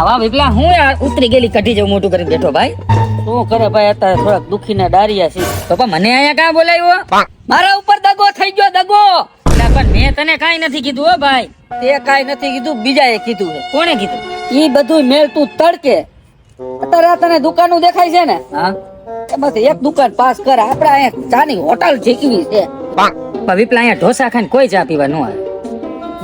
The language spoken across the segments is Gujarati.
આવા વિપલા હું યાર ઉતરી ગયેલી કઢી જેવું મોટું કરીને બેઠો ભાઈ. શું કરે ભાઈ અત્યારે થોડાક દુખી ના ડારિયા છે તો પણ મને અહીંયા કાં બોલાવ્યો મારા ઉપર દગો થઈ ગયો દગો. પણ મેં તને કાઈ નથી કીધું હો ભાઈ. તે કાઈ નથી કીધું બીજાએ કીધું છે. કોણે કીધું? ઈ બધું મેલ તું તડકે. અત્યારે તને દુકાનો દેખાય છે ને? હા. બસ એક દુકાન પાસ કર. આપણે અહીંયા ચાની હોટલ જેકવી છે. વિપલા અહીંયા ઢોસા ખાઈને કોઈ ચા પીવા ન આવે.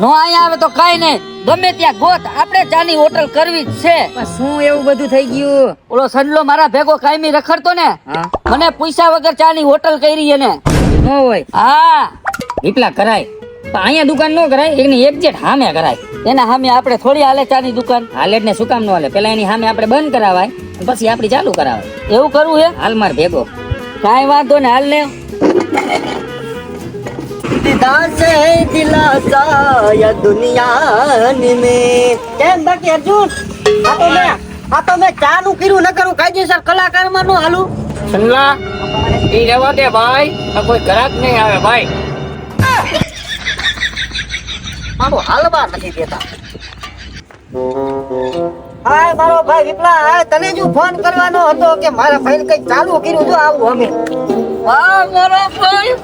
નો અહીંયા આવે તો કઈ નહીં. ગમે ત્યાં ગોત. આપણે ચાની હોટલ કરવી જ છે. પણ શું એવું બધું થઈ ગયું? ઓલો સંડલો મારા ભેગો કાયમી રખડતો ને મને પૈસા વગર ચાની હોટલ કરી એને. ન હોય. હા. એટલા કરાય. પણ અહીંયા દુકાન નો કરાય એકની એક જેટ હામે કરાય. એના સામે આપણે થોડી હાલે ચાની દુકાન. હાલેટ ને શું કામ નો હાલે? પેલા એની સામે આપણે બંધ કરાવાય પછી આપડી ચાલુ કરાવાય. એવું કરવું હે? હાલ માર ભેગો. કાંઈ વાંધો ને હાલ ને દીધા છે દિલાસા યા દુનિયાની મે કેમ બાકી અર્જુન આ તો મે આ તો મે ચા નું કર્યું ન કરું કાયદેસર કલાકારમાં નું હાલું છલ્લા એ રહેવા દે ભાઈ આ કોઈ ઘરાક નહીં આવે ભાઈ મારો હાલવા નથી દેતા હા મારો ભાઈ વિપલા હા તને જો ફોન કરવાનો હતો કે મારા ભાઈ કઈ ચાલુ કર્યું જો આવું અમે। વાહ મારો ભાઈ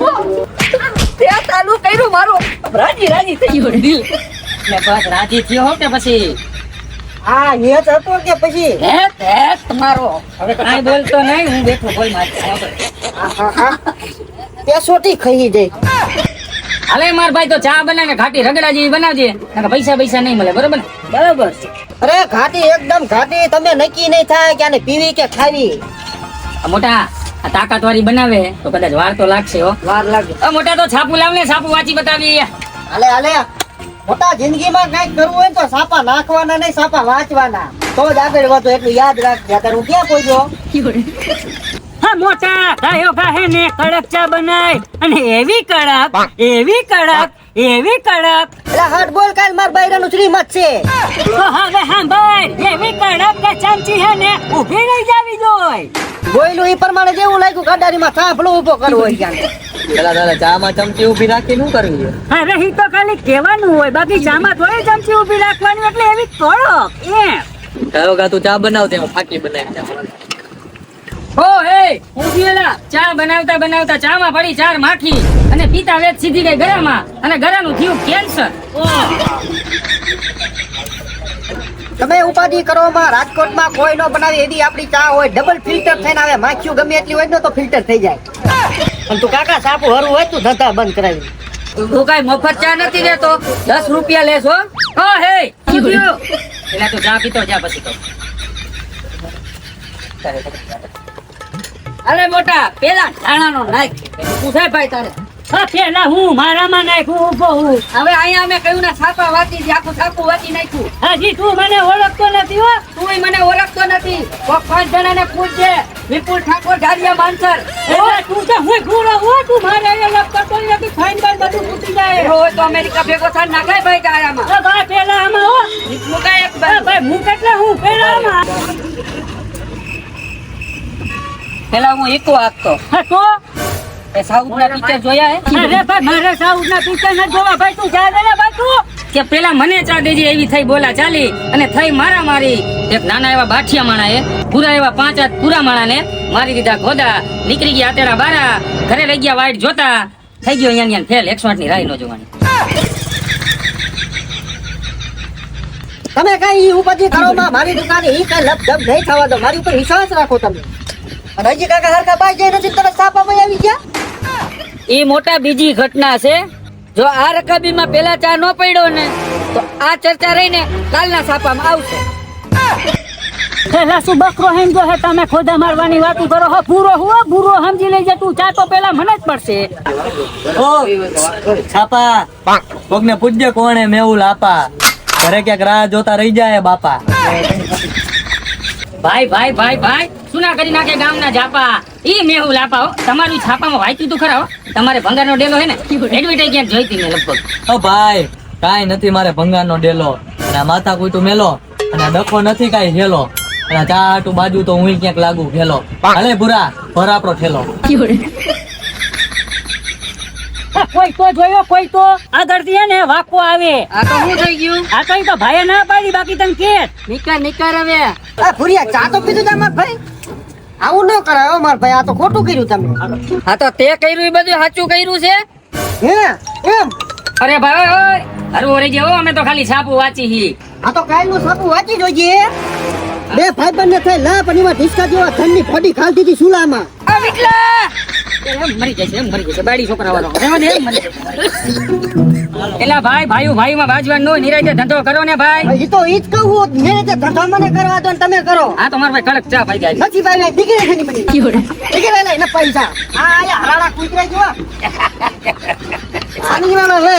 મારું. રાજી રાજી થઈ ગયું. દિલ. ને બસ રાજી થયો હો કે પછી? હા જ હતો કે પછી? હે હે તમારો. હવે કાંઈ બોલતો નહીં હું બેઠો બોલ માર તે સોટી ખાઈ જાય. હાલે માર ભાઈ તો ચા બનાવીને ઘાટી રગડા જેવી બનાવજે. પૈસા પૈસા નહીં મળે બરોબર બરાબર. અરે ઘાટી એકદમ ઘાટી તમે નક્કી નહીં થાય કે આને પીવી કે ખાવી. આ મોટા આ તાકાત વાળી બનાવે તો કદાચ વાર તો લાગશે હો. વાર લાગે. આ મોટા તો છાપુ લાવ ને છાપુ વાંચી બતાવી અલે હાલે. મોટા જિંદગીમાં કંઈક કરવું હોય તો સાપા નાખવાના નહીં સાપા વાંચવાના. તો જ આગળ વધો એટલું યાદ રાખજે. અત્યારે હું ક્યાં કોઈ હા મોટા ગાયો ગાહે ને કડક ચા બનાય. અને એવી કડક એવી કડક એવી કડક. એટલે હટ બોલ કાલ માર બૈરાનું શ્રીમત છે. તો હવે સાંભળ એવી કડક કે ચમચી હે ને ઊભી રહી જાવી જોઈ. બોયલું એ પ્રમાણે જેવું લાગ્યું કડારીમાં સાંભળો ઊભો કરવો હોય ક્યાં પેલા તારે ચામાં ચમચી ઊભી રાખી શું કરવી છે? અરે ઈ તો ખાલી કહેવાનું હોય બાકી ચામાં થોડી ચમચી ઊભી રાખવાની એટલે એવી કડક એ કયો કા તું ચા બનાવતે હું ફાકી બનાવી. ઓ હે ચા બનાવતા બનાવતા ચામાં પડી ચાર માખી અને પીતા વેત સીધી ગઈ ગળામાં અને ગળાનું થયું કેન્સર. તમે ઉપાધિ કરો માં રાજકોટમાં કોઈ નો બનાવી એવી આપડી ચા હોય ડબલ ફિલ્ટર થઈને આવે માખીઓ ગમે એટલી હોય ને તો ફિલ્ટર થઈ જાય. અને તું કાકા સાપુ હરું હોય તું ધંધા બંધ કરાવી તું કઈ મફત ચા નથી દેતો દસ રૂપિયા લેશો ઓ હે એટલે તું ચા પીતો જા પછી તો. અરે મોટા પેલા ધાણાનો નાખ. પૂછાય ભાઈ તારે? હા પેલા હું મારામાં નાખ્યું ઊભો હું. હવે અહીંયા અમે કહ્યું ને છાપા વાંચી આખું છાપું વાંચી નાખ્યું. હજી તું મને ઓળખતો નથી હો. તુંય મને ઓળખતો નથી. કોક પાંચ જણાને પૂછજે. વિપુલ ઠાકોર ધારિયા માનસર તું તો હું ગુરો હો તું મારે અહીંયા કરતો નથી ફાઈન બાઈન બધું તૂટી જાય. હોય તો અમેરિકા ભેગો થાય નાખાય ભાઈ તારામાં. અ ભાઈ પેલા આમાં હો. મુકાય ભાઈ હું કેટલા હું પેલા આમાં. પેલા હું ઈકો આપતો હા તો એ સાઉથના પિક્ચર જોયા હે? અરે ભાઈ મારે સાઉથના પિક્ચર ન જોવા. ભાઈ તું જા ને ભાઈ તું? કે પેલા મને ચા દેજે એવી થઈ બોલા ચાલી અને થઈ મારા મારી. એક નાના એવા બાઠિયા માણા એ પૂરા એવા પાંચ હાથ પૂરા માણા ને મારી દીધા ગોદા નીકળી ગયા તેરા બારા. ઘરે રહી ગયા વાઈટ જોતા. થઈ ગયો અહીંયા ને ફેલ. એકસો આઠની રાહ નો જોવાની. તમે કઈ ઉપરથી ઉપાધિ કરો મારી દુકાને એ કઈ લપ જપ નહીં થવા દો. મારી ઉપર વિશ્વાસ રાખો તમે. અને હજી કાકા હરખા બાઈ જાય નથી તમે સાપામાં આવી ગયા? એ મોટા બીજી ઘટના છે. જો આ રકાબીમાં પેલા ચા ન પડ્યો ને તો આ ચર્ચા રહીને કાલના છાપામાં આવશે. પેલા શું બકરો હેમ જો હે? તમે ખોદા મારવાની વાતો કરો હો? પૂરો હુઓ પૂરો સમજી લેજે તું. ચા તો પેલા મને જ પડશે. ઓ છાપા કોકને પૂછજે કોણે મેવું લાપા? ઘરે ક્યાંક રાહ જોતા રહી જાય બાપા. ભાઈ ભાઈ ભાઈ ભાઈ શું ના કરી નાખે ગામના જાપા ઈ મેહુલ આપા હો. તમારું છાપામાં વાંચ્યું તું ખરા હો? તમારે ભંગારનો ડેલો હે ને? એડવર્ટાઈઝ ક્યાંક જોઈતી ને લગભગ. ઓ ભાઈ કાંઈ નથી મારે ભંગારનો ડેલો. અને આ માથા કૂટું મેલો અને આ ડખો નથી કાંઈ હેલો. અને ચાટું બાજુ તો હું ક્યાંક લાગુ ખેલો હાલે ભૂરા ભર આપણો ઠેલો. કોઈ તો જોયો કોઈ તો આગળથી હે ને વાકો આવે. આ તો શું થઈ ગયું? આ તો ઈ તો ભાઈએ ના પાડી બાકી તને કે નિકાર નિકાર હવે. આ ભૂરિયા ચા તો પીધું માર ભાઈ? આવું ન કરાય માર ભાઈ આ તો ખોટું કર્યું તમે. હા તો તે કર્યું એ બધું સાચું કર્યું છે? હે એમ? અરે ભાઈ ઓય, હરવું ઓરે જેવો અમે તો ખાલી છાપું વાંચી હી. આ તો કાલનું સાપું વાંચી જોઈએ બે ભાઈ બંને થઈ લા પણ એમાં ઢીસકા જેવા ધનની ફોડી ખાલ દીધી સુલામાં. આ વિકલા મરી જશે એમ મરી જશે બાડી છોકરા વાળો. એલા ભાઈ ભાઈઓ ભાઈમાં બાજવાન નો નિરાયતે ધંધો કરો ને ભાઈ. એ તો ઈ જ કહું મેં જે ધંધો મને કરવા દો તમે કરો. આ તો મારા ભાઈ કડક ચા ભાઈ જાય નથી ભાઈ ભાઈ દીકરી છે ની બધી. દીકરી લઈ ને પૈસા આ હરાડા કૂતરા જેવા. આની વાળો લે